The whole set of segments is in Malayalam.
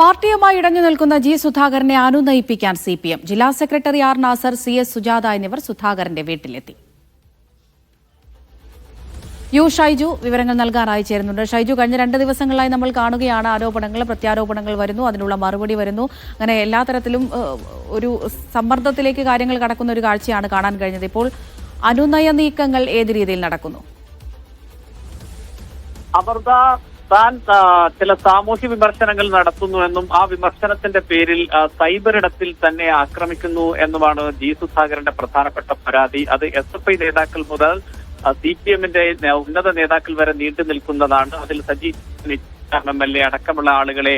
പാർട്ടിയുമായി ഇടഞ്ഞു നിൽക്കുന്ന ജി സുധാകരനെ അനുനയിപ്പിക്കാൻ സി പി എം ജില്ലാ secretary R Nasar C S Sujatha എന്നിവർ സുധാകരന്റെ വീട്ടിലെത്തി. യു ഷൈജു വിവരങ്ങൾ നൽകാനായി ചേരുന്നുണ്ട്. ഷൈജു കഴിഞ്ഞ രണ്ട് ദിവസങ്ങളായി നമ്മൾ കാണുകയാണ്. ആരോപണങ്ങൾ പ്രത്യാരോപണങ്ങൾ വരുന്നു. അതിനുള്ള മറുപടി വരുന്നു. അങ്ങനെ എല്ലാ തരത്തിലും ഒരു സമ്മർദ്ദത്തിലേക്ക് കാര്യങ്ങൾ കടക്കുന്ന ഒരു കാഴ്ചയാണ് കാണാൻ കഴിഞ്ഞത്. ഇപ്പോൾ അനുനയ നീക്കങ്ങൾ ഏത് രീതിയിൽ നടക്കുന്നു? അമൃത താൻ ചില സാമൂഹ്യ വിമർശനങ്ങൾ നടത്തുന്നുവെന്നും ആ വിമർശനത്തിന്റെ പേരിൽ സൈബർ ഇടത്തിൽ തന്നെ ആക്രമിക്കുന്നു എന്നുമാണ് ജി സുധാകരന്റെ പ്രധാനപ്പെട്ട പരാതി. അത് എസ് എഫ് ഐ നേതാക്കൾ മുതൽ സി പി എമ്മിന്റെ ഉന്നത നേതാക്കൾ വരെ നീണ്ടു നിൽക്കുന്നതാണ്. അതിൽ സജി എം എൽ എ അടക്കമുള്ള ആളുകളെ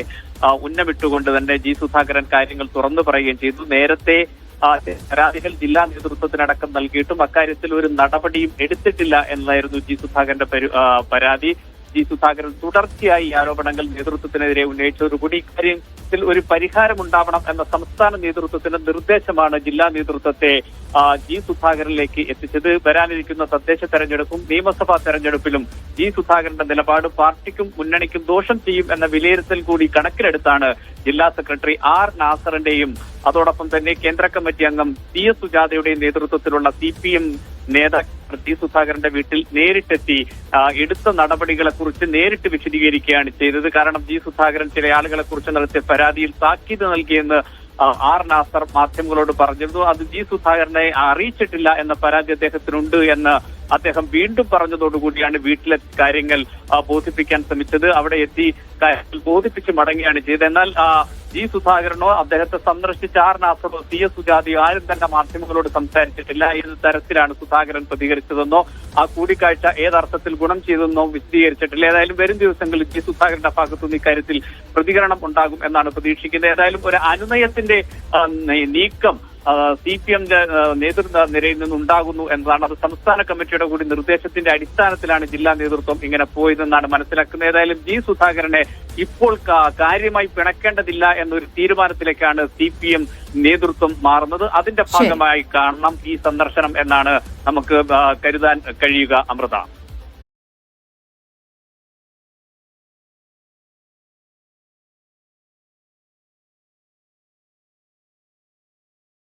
ഉന്നമിട്ടുകൊണ്ട് തന്നെ ജി സുധാകരൻ കാര്യങ്ങൾ തുറന്നു പറയുകയും ചെയ്തു. നേരത്തെ പരാതികൾ ജില്ലാ നേതൃത്വത്തിനടക്കം നൽകിയിട്ടും അക്കാര്യത്തിൽ ഒരു നടപടിയും എടുത്തിട്ടില്ല എന്നായിരുന്നു ജി സുധാകരന്റെ പരാതി. ജി സുധാകരൻ തുടർച്ചയായി ആരോപണങ്ങൾ നേതൃത്വത്തിനെതിരെ ഉന്നയിച്ചതോടുകൂടി ഇക്കാര്യത്തിൽ ഒരു പരിഹാരമുണ്ടാവണം എന്ന സംസ്ഥാന നേതൃത്വത്തിന്റെ നിർദ്ദേശമാണ് ജില്ലാ നേതൃത്വത്തെ ജി സുധാകരനിലേക്ക് എത്തിച്ചത്. വരാനിരിക്കുന്ന തദ്ദേശ തെരഞ്ഞെടുപ്പും നിയമസഭാ തെരഞ്ഞെടുപ്പിലും ജി സുധാകരന്റെ നിലപാട് പാർട്ടിക്കും മുന്നണിക്കും ദോഷം ചെയ്യും എന്ന വിലയിരുത്തൽ കൂടി കണക്കിലെടുത്താണ് ജില്ലാ സെക്രട്ടറി ആർ നാസറിന്റെയും. അതോടൊപ്പം തന്നെ കേന്ദ്ര കമ്മിറ്റി അംഗം സി എസ് സുജാതയുടെയും നേതൃത്വത്തിലുള്ള സി പി എം നേതാക്കൾ ടി സുധാകരന്റെ വീട്ടിൽ നേരിട്ടെത്തി എടുത്ത നടപടികളെ കുറിച്ച് നേരിട്ട് വിശദീകരിക്കുകയാണ് ചെയ്തത്. കാരണം ജി സുധാകരൻ ചില ആളുകളെ കുറിച്ച് നടത്തിയ പരാതിയിൽ താക്കീത് നൽകിയെന്ന് ആർ നാസർ മാധ്യമങ്ങളോട് പറഞ്ഞിരുന്നു. അത് ജി സുധാകരനെ അറിയിച്ചിട്ടില്ല എന്ന പരാതി അദ്ദേഹത്തിനുണ്ട് എന്ന് അദ്ദേഹം വീണ്ടും പറഞ്ഞതോടുകൂടിയാണ് വീട്ടിലെ കാര്യങ്ങൾ ബോധിപ്പിക്കാൻ ശ്രമിച്ചത്. അവിടെ എത്തി ബോധിപ്പിച്ച് മടങ്ങുകയാണ് ചെയ്തത്. എന്നാൽ ജി സുധാകരനോ അദ്ദേഹത്തെ സന്ദർശിച്ച ആർ നാസറോ സി എസ് സുജാതിയോ ആരും തന്നെ മാധ്യമങ്ങളോട് സംസാരിച്ചിട്ടില്ല. ഏത് തരത്തിലാണ് സുധാകരൻ പ്രതികരിച്ചതെന്നോ ആ കൂടിക്കാഴ്ച ഏതർത്ഥത്തിൽ ഗുണം ചെയ്തെന്നോ വിശദീകരിച്ചിട്ടില്ല. ഏതായാലും വരും ദിവസങ്ങളിൽ ജി സുധാകരന്റെ ഭാഗത്തുനിന്ന് ഇക്കാര്യത്തിൽ പ്രതികരണം ഉണ്ടാകും എന്നാണ് പ്രതീക്ഷിക്കുന്നത്. ഏതായാലും ഒരു അനുനയത്തിന്റെ നീക്കം സി പി എമ്മിന്റെ നേതൃത്വ നിരയിൽ നിന്നുണ്ടാകുന്നു എന്നതാണ്. അത് സംസ്ഥാന കമ്മിറ്റിയുടെ കൂടി നിർദ്ദേശത്തിന്റെ അടിസ്ഥാനത്തിലാണ് ജില്ലാ നേതൃത്വം ഇങ്ങനെ പോയതെന്നാണ് മനസ്സിലാക്കുന്നത്. ഏതായാലും ജി സുധാകരനെ ഇപ്പോൾ കാര്യമായി പിണക്കേണ്ടതില്ല എന്നൊരു തീരുമാനത്തിലേക്കാണ് സി പി എം നേതൃത്വം മാറുന്നത്. അതിന്റെ ഭാഗമായി കാണണം ഈ സന്ദർശനം എന്നാണ് നമുക്ക് കരുതാൻ കഴിയുക അമൃത.